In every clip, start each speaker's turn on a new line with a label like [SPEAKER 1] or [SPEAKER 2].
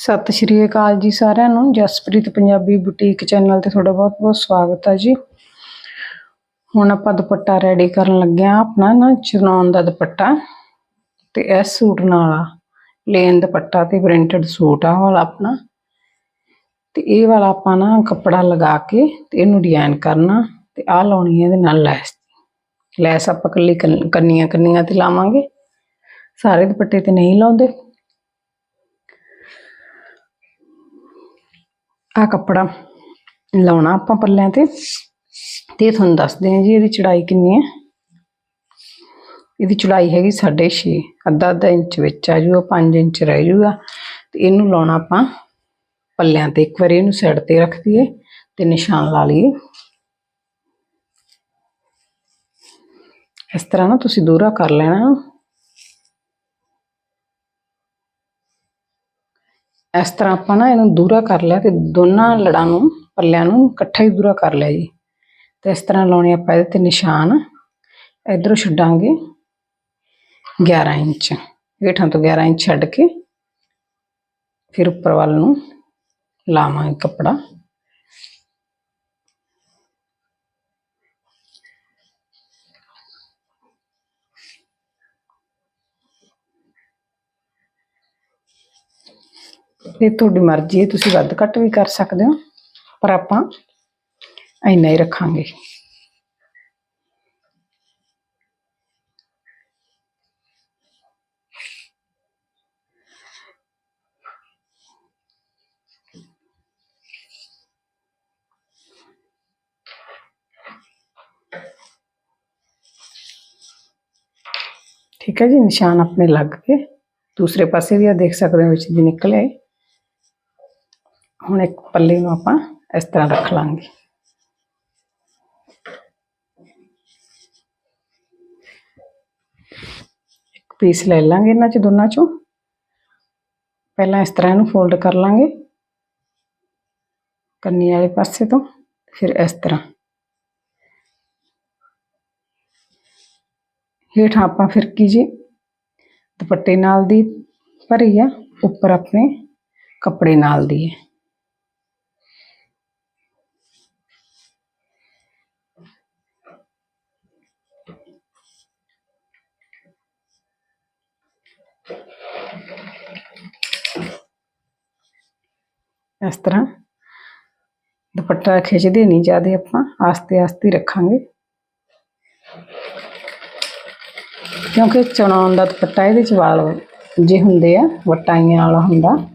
[SPEAKER 1] ਸਤਿ ਸ਼੍ਰੀ ਅਕਾਲ ਜੀ ਸਾਰਿਆਂ ਨੂੰ। ਜਸਪ੍ਰੀਤ ਪੰਜਾਬੀ ਬੁਟੀਕ ਚੈਨਲ ਤੇ ਤੁਹਾਡਾ ਬਹੁਤ-ਬਹੁਤ ਸਵਾਗਤ ਹੈ ਜੀ। ਹੁਣ ਆਪਾਂ ਦੁਪੱਟਾ ਰੈਡੀ ਕਰਨ ਲੱਗੇ ਆ ਆਪਣਾ ਨਾ ਚਨੌਨ ਦਾ ਦੁਪੱਟਾ ਤੇ ਇਹ ਸੂਟ ਨਾਲ ਆ। ਪਲੇਨ ਦੁਪੱਟਾ ਤੇ ਪ੍ਰਿੰਟਡ ਸੂਟ ਆ ਵਾਲਾ ਆਪਣਾ। ਤੇ ਇਹ ਵਾਲਾ ਆਪਾਂ ਨਾ ਕੱਪੜਾ ਲਗਾ ਕੇ ਤੇ ਇਹਨੂੰ ਡਿਜ਼ਾਈਨ ਕਰਨਾ ਤੇ ਆਹ ਲਾਉਣੀ ਹੈ ਇਹਦੇ ਨਾਲ ਲੈਸ। ਲੈਸ ਆਪਾਂ ਕੱਲੀ ਕੰਨੀਆਂ ਕੰਨੀਆਂ ਤੇ ਲਾਵਾਂਗੇ। ਸਾਰੇ ਦੁਪੱਟੇ ਤੇ ਨਹੀਂ ਲਾਉਂਦੇ। ਆ ਕੱਪੜਾ ਲਾਉਣਾ ਆਪਾਂ ਪੱਲਿਆਂ ਤੇ ਤੇ ਤੁਹਾਨੂੰ ਦੱਸਦੇ ਹਾਂ ਜੀ ਇਹਦੀ ਚੜਾਈ ਕਿੰਨੀ ਹੈ। ਇਹਦੀ ਚੜਾਈ ਹੈਗੀ 6.5 ਅੱਧਾ ਅੱਧਾ ਇੰਚ ਵਿੱਚ ਆ ਜੂਗਾ 5 ਇੰਚ ਰਹਿ ਜੂਗਾ। ਤੇ ਇਹਨੂੰ ਲਾਉਣਾ ਆਪਾਂ ਪੱਲਿਆਂ ਤੇ, ਇੱਕ ਵਾਰੀ ਇਹਨੂੰ ਸਾਈਡ ਤੇ ਰੱਖ ਦਈਏ ਤੇ ਨਿਸ਼ਾਨ ਲਾ ਲਈਏ। ਇਸ ਤਰ੍ਹਾਂ ਨਾ ਤੁਸੀਂ ਦੂਰਾ ਕਰ ਲੈਣਾ। ਇਸ ਤਰ੍ਹਾਂ ਆਪਾਂ ਨਾ ਇਹਨੂੰ ਦੂਰਾ ਕਰ ਲਿਆ ਤੇ ਦੋਨਾਂ ਲੜਾਂ ਨੂੰ, ਪੱਲਿਆਂ ਨੂੰ ਇਕੱਠਾ ਹੀ ਦੂਰਾ ਕਰ ਲਿਆ ਜੀ। ਤੇ ਇਸ ਤਰ੍ਹਾਂ ਲਾਉਣੇ ਆਪਾਂ ਇਹਦੇ ਤੇ ਨਿਸ਼ਾਨ। ਇਧਰੋਂ ਛੱਡਾਂਗੇ 11 ਇੰਚ। ਹੇਠਾਂ ਤੋਂ 11 ਇੰਚ ਛੱਡ ਕੇ ਫਿਰ ਉੱਪਰ ਵੱਲ ਨੂੰ ਲਾਵਾਂਗੇ ਕੱਪੜਾ। ਇਹ ਤੁਹਾਡੀ ਮਰਜ਼ੀ ਹੈ, ਤੁਸੀਂ ਵੱਧ ਘੱਟ ਵੀ ਕਰ ਸਕਦੇ ਹੋ, ਪਰ ਆਪਾਂ ਇੰਨਾ ਹੀ ਰੱਖਾਂਗੇ। ਠੀਕ ਹੈ ਜੀ, ਨਿਸ਼ਾਨ ਆਪਣੇ ਲੱਗ ਗਏ। ਦੂਸਰੇ ਪਾਸੇ ਵੀ ਆ ਦੇਖ ਸਕਦੇ ਹੋ ਵਿੱਚ ਦੀ ਨਿਕਲ। ਆਏ ਹੁਣ ਇੱਕ ਪੱਲੇ ਨੂੰ ਆਪਾਂ ਇਸ ਤਰ੍ਹਾਂ ਰੱਖ ਲਾਂਗੇ। ਇੱਕ ਪੀਸ ਲੈ ਲਾਂਗੇ ਇਹਨਾਂ ਚ ਦੋਨਾਂ ਚੋਂ। ਪਹਿਲਾਂ ਇਸ ਤਰ੍ਹਾਂ ਇਹਨੂੰ ਫੋਲਡ ਕਰ ਲਾਂਗੇ। ਕੰਨੀ ਵਾਲੇ ਪਾਸੇ ਤੋਂ, ਫਿਰ ਇਸ ਤਰ੍ਹਾਂ। ਹੇਠਾਂ ਆਪਾਂ ਫਿਰਕੀ ਜੀ, ਦੁਪੱਟੇ ਨਾਲ ਦੀ ਭਰੀ ਆ, ਉੱਪਰ ਆਪਣੇ ਕੱਪੜੇ ਨਾਲ ਦੀ ਹੈ ਇਸ ਤਰ੍ਹਾਂ। ਦੁਪੱਟਾ ਖਿੱਚਦੇ ਨਹੀਂ ਜਿਆਦੇ ਆਪਾਂ। ਆਸਤੇ ਆਸਤੇ ਰੱਖਾਂਗੇ। ਕਿਉਂਕਿ ਚਣਾਉਣ ਦਾ ਦੁਪੱਟਾ ਇਹਦੇ ਚ ਵਾਲ ਜੇ ਹੁੰਦੇ ਆ, ਵਟਾਈਆਂ ਵਾਲਾ ਹੁੰਦਾ,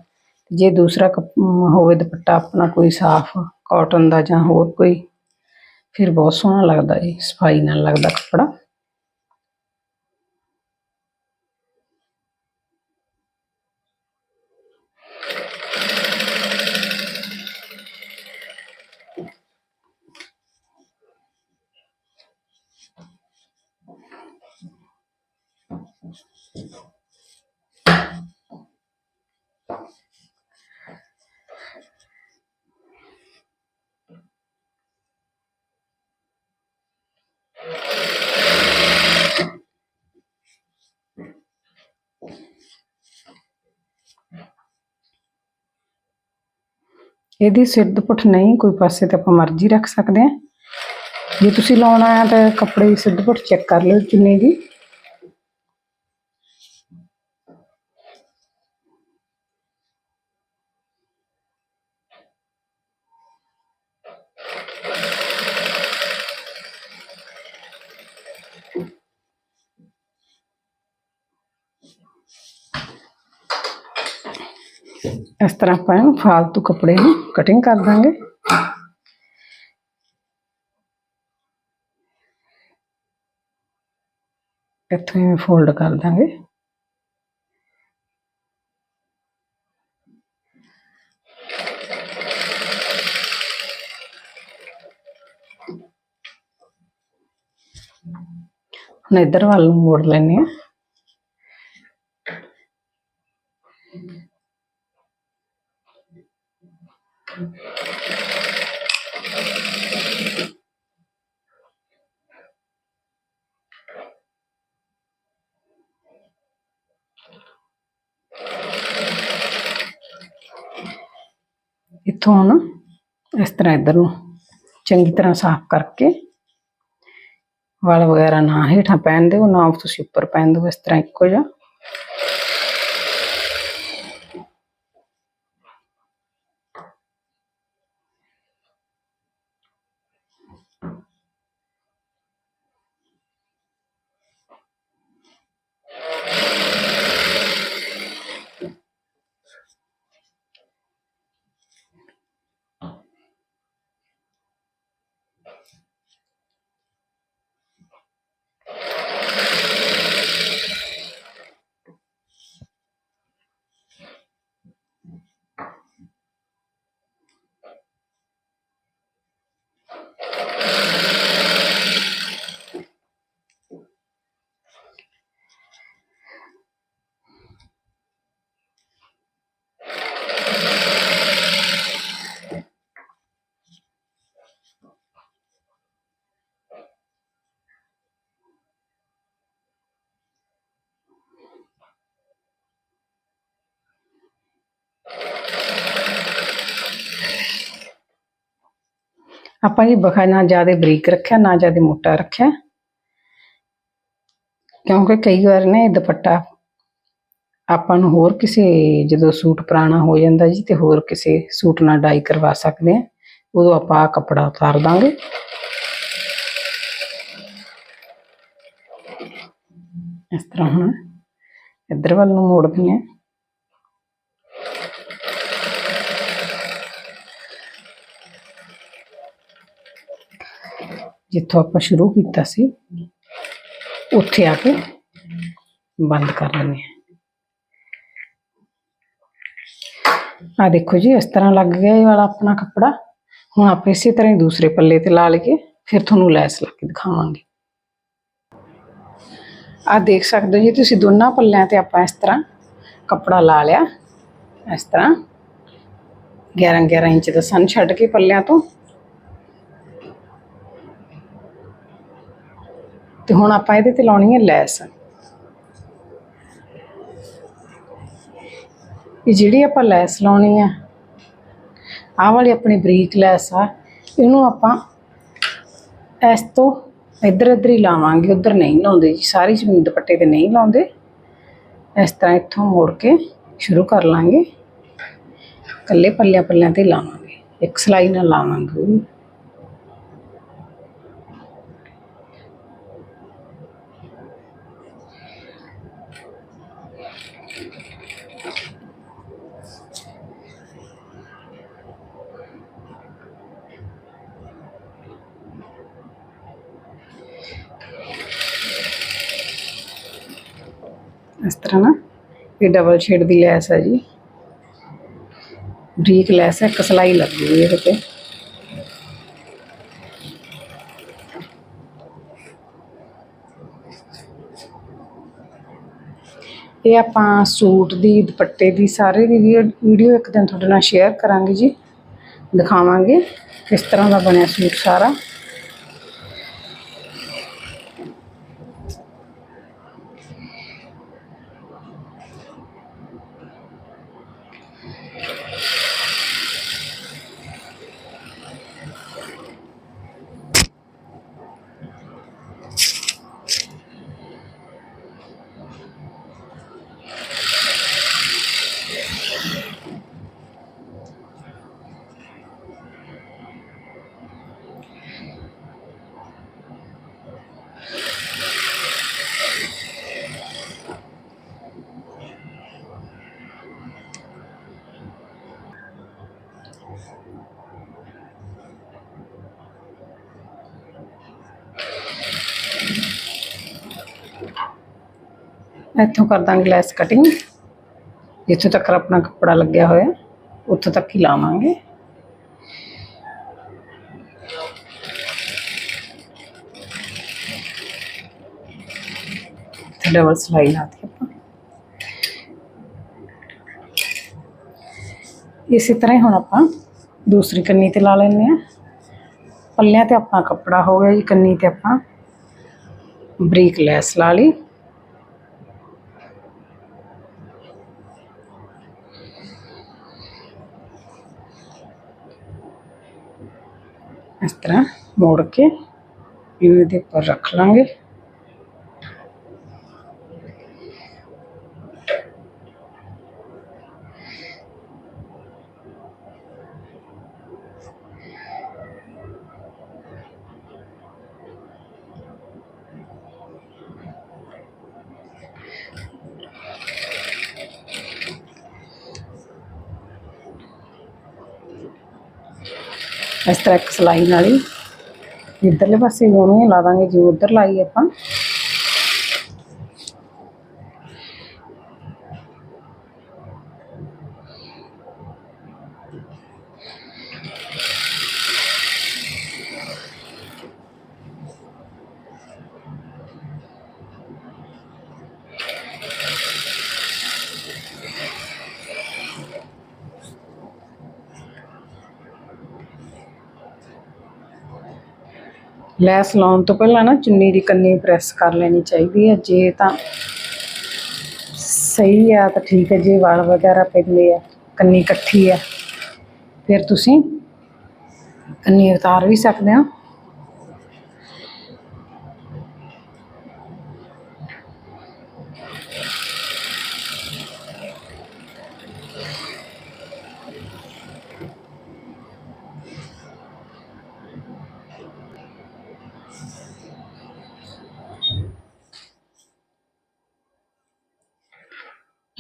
[SPEAKER 1] ਜੇ ਦੂਸਰਾ ਕੱਪ- ਹੋਵੇ ਦੁਪੱਟਾ ਆਪਣਾ ਕੋਈ ਸਾਫ਼ ਕਾਟਨ ਦਾ ਜਾਂ ਹੋਰ ਕੋਈ, ਫਿਰ ਬਹੁਤ ਸੋਹਣਾ ਲੱਗਦਾ ਜੀ ਸਫ਼ਾਈ ਨਾਲ ਲੱਗਦਾ ਕੱਪੜਾ। ਇਹਦੀ ਸਿਰ ਦੁਪੱਟ ਨਹੀਂ, ਕੋਈ ਪਾਸੇ ਤੇ ਆਪਾਂ ਮਰਜ਼ੀ ਰੱਖ ਸਕਦੇ ਹਾਂ। ਜੇ ਤੁਸੀਂ ਲਾਉਣਾ ਹੈ ਤਾਂ ਕੱਪੜੇ ਦੀ ਸਿਰ ਦੁਪੱਟ ਚੈੱਕ ਕਰ ਲਿਓ ਚੁੰਨੀ ਦੀ। ਇਸ ਤਰ੍ਹਾਂ ਆਪਾਂ ਇਹਨੂੰ ਫਾਲਤੂ ਕੱਪੜੇ ਨੂੰ ਕਟਿੰਗ ਕਰ ਦਾਂਗੇ। ਇੱਥੋਂ ਹੀ ਫੋਲਡ ਕਰ ਦਾਂਗੇ। ਹੁਣ ਇੱਧਰ ਵੱਲ ਨੂੰ ਮੋੜ ਲੈਣੇ ਆ ਇੱਥੋਂ ਹੁਣ ਇਸ ਤਰ੍ਹਾਂ ਇੱਧਰ ਨੂੰ ਚੰਗੀ ਤਰ੍ਹਾਂ ਸਾਫ਼ ਕਰਕੇ ਵਾਲ ਵਗੈਰਾ ਨਾ ਹੇਠਾਂ ਪੈਣ ਦਿਓ ਨਾ ਤੁਸੀਂ ਉੱਪਰ ਪੈਣ ਦਿਓ ਇਸ ਤਰ੍ਹਾਂ ਇੱਕੋ ਜਿਹਾ ਆਪਾਂ ਜੀ ਬਖਾ ਨਾ ਜ਼ਿਆਦਾ ਬਰੀਕ ਰੱਖਿਆ, ਨਾ ਜ਼ਿਆਦਾ ਮੋਟਾ ਰੱਖਿਆ। ਕਿਉਂਕਿ ਕਈ ਵਾਰ ਨਾ ਇਹ ਦੁਪੱਟਾ ਆਪਾਂ ਨੂੰ ਹੋਰ ਕਿਸੇ, ਜਦੋਂ ਸੂਟ ਪੁਰਾਣਾ ਹੋ ਜਾਂਦਾ ਜੀ ਤੇ ਹੋਰ ਕਿਸੇ ਸੂਟ ਨਾਲ ਡਾਈ ਕਰਵਾ ਸਕਦੇ ਆ, ਉਦੋਂ ਆਪਾਂ ਆਹ ਕੱਪੜਾ ਉਤਾਰ ਦਾਂਗੇ। ਇਸ ਤਰ੍ਹਾਂ ਹੁਣ ਇੱਧਰ ਵੱਲ ਨੂੰ ਮੋੜ ਦਿੰਦੇ ਜਿੱਥੋਂ ਆਪਾਂ ਸ਼ੁਰੂ ਕੀਤਾ ਸੀ ਉੱਥੇ ਆ ਕੇ ਬੰਦ ਕਰ ਲੈਂਦੇ ਹਾਂ ਆ ਦੇਖੋ ਜੀ ਇਸ ਤਰ੍ਹਾਂ ਲੱਗ ਗਿਆ ਇਹ ਵਾਲਾ ਆਪਣਾ ਕੱਪੜਾ ਹੁਣ ਆਪਾਂ ਇਸੇ ਤਰ੍ਹਾਂ ਹੀ ਦੂਸਰੇ ਪੱਲੇ ਤੇ ਲਾ ਲਈਏ ਫਿਰ ਤੁਹਾਨੂੰ ਲੈਸ ਲਾ ਕੇ ਦਿਖਾਵਾਂਗੇ ਆ ਦੇਖ ਸਕਦੇ ਹੋ ਜੀ ਤੁਸੀਂ ਦੋਨਾਂ ਪੱਲਿਆਂ ਤੇ ਆਪਾਂ ਇਸ ਤਰ੍ਹਾਂ ਕੱਪੜਾ ਲਾ ਲਿਆ ਇਸ ਤਰ੍ਹਾਂ 11 11 ਇੰਚ ਦਾ ਸਨ ਛੱਡ ਕੇ ਪੱਲਿਆਂ ਤੋਂ ਤੇ ਹੁਣ ਆਪਾਂ ਇਹਦੇ ਤੇ ਲਾਉਣੀ ਹੈ ਲੈਸ ਇਹ ਜਿਹੜੀ ਆਪਾਂ ਲੈਸ ਲਾਉਣੀ ਆ ਆਹ ਵਾਲੀ ਆਪਣੀ ਬਰੀਕ ਲੈਸ ਆ, ਇਹਨੂੰ ਆਪਾਂ ਇਸ ਤੋਂ ਇੱਧਰ ਇੱਧਰ ਹੀ ਲਾਵਾਂਗੇ, ਉੱਧਰ ਨਹੀਂ ਲਾਉਂਦੇ ਜੀ, ਸਾਰੀ ਜ਼ਮੀਨ ਦੁਪੱਟੇ ਤੇ ਨਹੀਂ ਲਾਉਂਦੇ। ਇਸ ਤਰ੍ਹਾਂ ਇੱਥੋਂ ਮੋੜ ਕੇ ਸ਼ੁਰੂ ਕਰ ਲਾਂਗੇ। ਕੱਲੇ ਪੱਲਿਆਂ ਪੱਲਿਆਂ ਤੇ ਲਾਵਾਂਗੇ, ਇੱਕ ਸਲਾਈ ਨਾਲ ਲਾਵਾਂਗੇ। ਇਸ ਤਰ੍ਹਾਂ ਨਾ, ਇਹ ਡਬਲ ਸ਼ੇਡ ਦੀ ਲੈਸ ਹੈ ਜੀ। ਬਰੀਕ ਲੈਸ ਹੈ ਕਸਲਾਈ ਲੱਗਦੀ ਇਹਦੇ ਤੇ। ਇਹ ਆਪਾਂ ਸੂਟ ਦੀ, ਦੁਪੱਟੇ ਦੀ ਸਾਰੇ ਦੀ ਵੀਡੀਓ ਇੱਕ ਦਿਨ ਤੁਹਾਡੇ ਨਾਲ ਸ਼ੇਅਰ ਕਰਾਂਗੇ ਜੀ। ਦਿਖਾਵਾਂਗੇ ਕਿਸ ਤਰ੍ਹਾਂ ਦਾ ਬਣਿਆ ਸੂਟ ਸਾਰਾ। ਇੱਥੋਂ ਕਰ ਦਾਂਗੇ ਲੈਸ ਕਟਿੰਗ ਜਿੱਥੋਂ ਤੱਕ ਆਪਣਾ ਕੱਪੜਾ ਲੱਗਿਆ ਹੋਇਆ। ਉੱਥੋਂ ਤੱਕ ਹੀ ਲਾਵਾਂਗੇ। ਡਬਲ ਸਲਾਈ ਲਾਤੀ ਆਪਾਂ। ਇਸੇ ਤਰ੍ਹਾਂ ਹੀ ਹੁਣ ਆਪਾਂ ਦੂਸਰੀ ਕੰਨੀ ਤੇ ਲਾ ਲੈਂਦੇ ਆ ਪੱਲਿਆਂ ਤੇ ਆਪਣਾ ਕੱਪੜਾ ਹੋ ਗਿਆ ਜੀ, ਕੰਨੀ ਤੇ ਆਪਾਂ ਬਰੀਕ ਲੈਸ ਲਾ ਲਈ ਇਸ ਤਰ੍ਹਾਂ ਮੋੜ ਕੇ ਇਹਨੂੰ ਇਹਦੇ ਉੱਪਰ ਰੱਖ ਲਾਂਗੇ ਇਸ ਤਰ੍ਹਾਂ ਇੱਕ ਸਲਾਈ ਨਾਲ ਹੀ ਇੱਧਰਲੇ ਪਾਸੇ ਵੀ ਹੀ, ਲਾ ਦਾਂਗੇ ਜਿਵੇਂ ਉੱਧਰ ਲਾਈ ਆਪਾਂ। ਲੈਸ ਲਾਉਣ ਤੋਂ ਪਹਿਲਾਂ ਨਾ ਚੁੰਨੀ ਦੀ ਕੰਨੀ ਪ੍ਰੈਸ ਕਰ ਲੈਣੀ ਚਾਹੀਦੀ ਹੈ। ਜੇ ਤਾਂ ਸਹੀ ਆ ਤਾਂ ਠੀਕ ਹੈ, ਜੇ ਵਾਲ ਵਗੈਰਾ ਪੈਂਦੇ ਆ, ਕੰਨੀ ਇਕੱਠੀ ਆ, ਫਿਰ ਤੁਸੀਂ ਕੰਨੀ ਉਤਾਰ ਵੀ ਸਕਦੇ ਹੋ।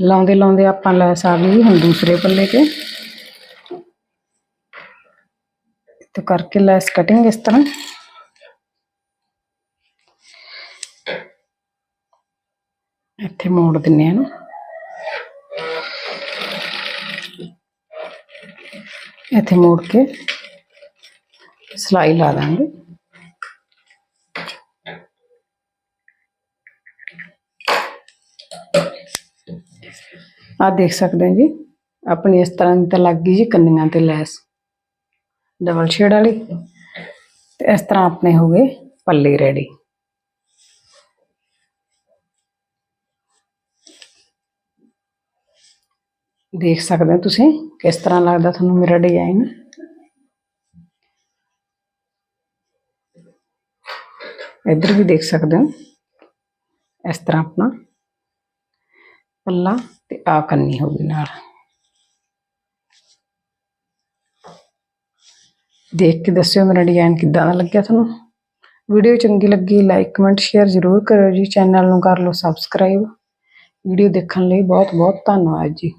[SPEAKER 1] ਲਾਉਂਦੇ ਲਾਉਂਦੇ ਆਪਾਂ ਲੈਸ ਆ ਗਈ ਹੁਣ ਦੂਸਰੇ ਪੱਲੇ ਤੇ। ਤੇ ਕਰਕੇ ਲੈਸ ਕਟਿੰਗ ਇਸ ਤਰ੍ਹਾਂ। ਇੱਥੇ ਮੋੜ ਦਿੰਨੇ ਆ ਨਾ ਇੱਥੇ ਮੋੜ ਕੇ ਸਲਾਈ ਲਾ ਦਾਂਗੇ। ਆ ਦੇਖ ਸਕਦੇ ਹੋ ਜੀ ਆਪਣੀ ਇਸ ਤਰ੍ਹਾਂ ਦੀ ਤਾਂ ਲੱਗ ਗਈ ਜੀ ਕੰਨੀਆਂ ਤੇ ਲੈਸ ਡਬਲ ਸ਼ੇਡ ਵਾਲੀ ਤੇ ਇਸ ਤਰ੍ਹਾਂ ਆਪਣੇ ਹੋ ਗਏ ਪੱਲੇ ਰੈਡੀ ਦੇਖ ਸਕਦੇ ਹੋ ਤੁਸੀਂ ਕਿਸ ਤਰ੍ਹਾਂ ਲੱਗਦਾ ਤੁਹਾਨੂੰ ਮੇਰਾ ਡਿਜ਼ਾਈਨ ਇੱਧਰ ਵੀ ਦੇਖ ਸਕਦੇ ਹੋ ਇਸ ਤਰ੍ਹਾਂ ਆਪਣਾ ਪੱਲਾ ਤੇ ਆ ਕੰਨੀ ਹੋ ਗਈ ਨਾਲ। ਦੇਖ ਕੇ ਦੱਸਿਓ ਮੇਰਾ ਡਿਜ਼ਾਈਨ ਕਿੱਦਾਂ ਦਾ ਲੱਗਿਆ ਤੁਹਾਨੂੰ। ਵੀਡੀਓ ਚੰਗੀ ਲੱਗੀ ਲਾਈਕ ਕਮੈਂਟ ਸ਼ੇਅਰ ਜ਼ਰੂਰ ਕਰਿਓ ਜੀ। ਚੈਨਲ ਨੂੰ ਕਰ ਲਓ ਸਬਸਕ੍ਰਾਈਬ ਵੀਡੀਓ ਦੇਖਣ ਲਈ ਬਹੁਤ ਬਹੁਤ ਧੰਨਵਾਦ ਜੀ।